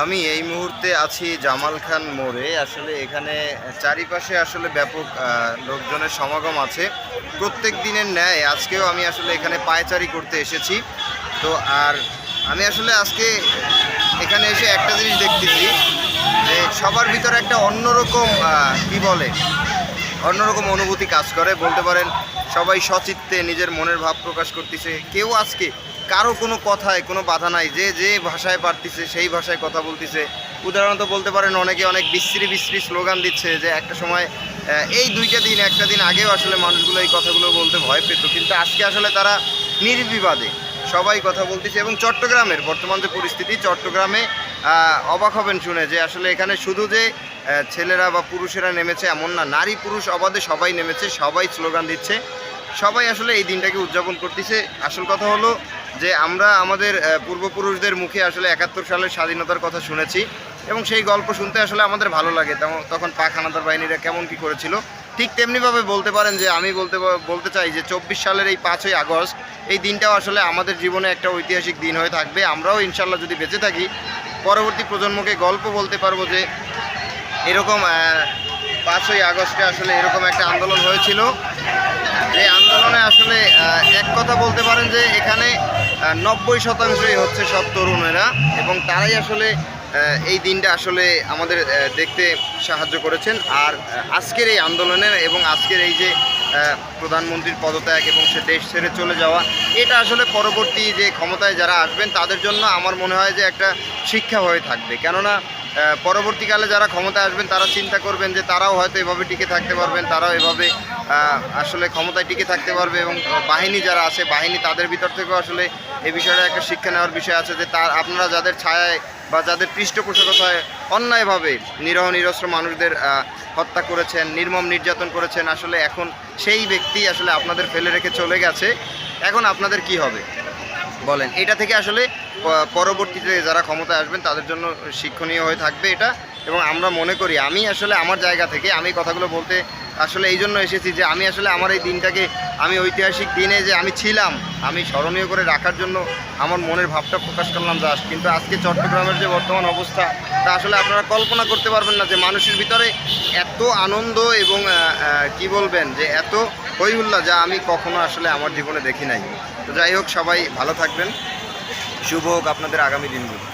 আমি এই মুহূর্তে আছি জামাল খান মোড়ে। আসলে এখানে চারিপাশে আসলে ব্যাপক লোকজনের সমাগম আছে। প্রত্যেক দিনের ন্যায় আজকেও আমি আসলে এখানে পায়চারি করতে এসেছি। তো আর আমি আসলে আজকে এখানে এসে একটা জিনিস দেখতেছি যে সবার ভিতরে একটা অন্যরকম কি বলে, অন্যরকম অনুভূতি কাজ করে। বলতে পারেন, সবাই সচিত্তে নিজের মনের ভাব প্রকাশ করতেছে। কেউ আজকে কারও কোনো কথায় কোনো বাধা নাই, যে যে ভাষায় পারতেছে সেই ভাষায় কথা বলতেছে। উদাহরণত বলতে পারেন, অনেকে অনেক বিশ্রী বিশ্রী স্লোগান দিচ্ছে যে একটা সময় এই দুইটা দিন, একটা দিন আগেও আসলে মানুষগুলো এই কথাগুলো বলতে ভয় পেত। কিন্তু আজকে আসলে তারা নির্বিবাদে সবাই কথা বলতেছে এবং চট্টগ্রামের বর্তমান যে পরিস্থিতি, চট্টগ্রামে অবাক হবেন শুনে যে আসলে এখানে শুধু যে ছেলেরা বা পুরুষেরা নেমেছে এমন না, নারী পুরুষ অবাধে সবাই নেমেছে, সবাই স্লোগান দিচ্ছে। সবাই আসলে এই দিনটাকে উদযাপন করতেছে। আসল কথা হলো যে আমরা আমাদের পূর্বপুরুষদের মুখে আসলে একাত্তর সালের স্বাধীনতার কথা শুনেছি এবং সেই গল্প শুনতে আসলে আমাদের ভালো লাগে। তখন পাক হানাদার বাহিনীরা কেমন কি করেছিল, ঠিক তেমনিভাবে বলতে পারেন যে আমি বলতে বলতে চাই যে চব্বিশ সালের এই পাঁচই আগস্ট, এই দিনটাও আসলে আমাদের জীবনে একটা ঐতিহাসিক দিন হয়ে থাকবে। আমরাও ইনশাল্লাহ যদি বেঁচে থাকি, পরবর্তী প্রজন্মকে গল্প বলতে পারব যে এরকম পাঁচই আগস্টে আসলে এরকম একটা আন্দোলন হয়েছিল। যে আন্দোলনে আসলে এক কথা বলতে পারেন যে এখানে নব্বই শতাংশই হচ্ছে সব তরুণেরা এবং তারাই আসলে এই দিনটা আসলে আমাদের দেখতে সাহায্য করেছেন। আর আজকের এই আন্দোলনের এবং আজকের এই যে প্রধানমন্ত্রীর পদত্যাগ এবং সে দেশ ছেড়ে চলে যাওয়া, এটা আসলে পরবর্তী যে ক্ষমতায় যারা আসবেন, তাদের জন্য আমার মনে হয় যে একটা শিক্ষা হয়ে থাকবে। কেননা পরবর্তীকালে যারা ক্ষমতায় আসবেন, তারা চিন্তা করবেন যে তারাও হয়তো এভাবে টিকে থাকতে পারবেন, তারাও এভাবে আসলে ক্ষমতায় টিকে থাকতে পারবে এবং বাহিনী যারা আছে, বাহিনী তাদের ভিতর থেকেও আসলে এই বিষয়টা একটা শিক্ষা নেওয়ার বিষয় আছে যে তার, আপনারা যাদের ছায়ায় বা যাদের পৃষ্ঠপোষকতায় অন্যায়ভাবে নিরহ নিরস্ত্র মানুষদের হত্যা করেছেন, নির্মম নির্যাতন করেছেন, আসলে এখন সেই ব্যক্তি আসলে আপনাদের ফেলে রেখে চলে গেছে। এখন আপনাদের কি হবে? বলেন, এটা থেকে আসলে পরবর্তীতে যারা ক্ষমতায় আসবেন, তাদের জন্য শিক্ষণীয় হয়ে থাকবে এটা। এবং আমরা মনে করি, আমি আসলে আমার জায়গা থেকে, আমি কথাগুলো বলতে আসলে এই জন্য এসেছি যে, আমি আসলে আমার এই দিনটাকে, আমি ঐতিহাসিক দিনে যে আমি ছিলাম, আমি স্মরণীয় করে রাখার জন্য আমার মনের ভাবটা প্রকাশ করলাম জাস্ট কিন্তু আজকে চট্টগ্রামের যে বর্তমান অবস্থা, তা আসলে আপনারা কল্পনা করতে পারবেন না যে, মানুষের ভিতরে এত আনন্দ এবং কি বলবেন যে, এত হইহুল্লা যা আমি কখনো আসলে আমার জীবনে দেখি নাই। তো যাই হোক সবাই ভালো থাকবেন। শুভ হোক আপনাদের আগামী দিনগুলো।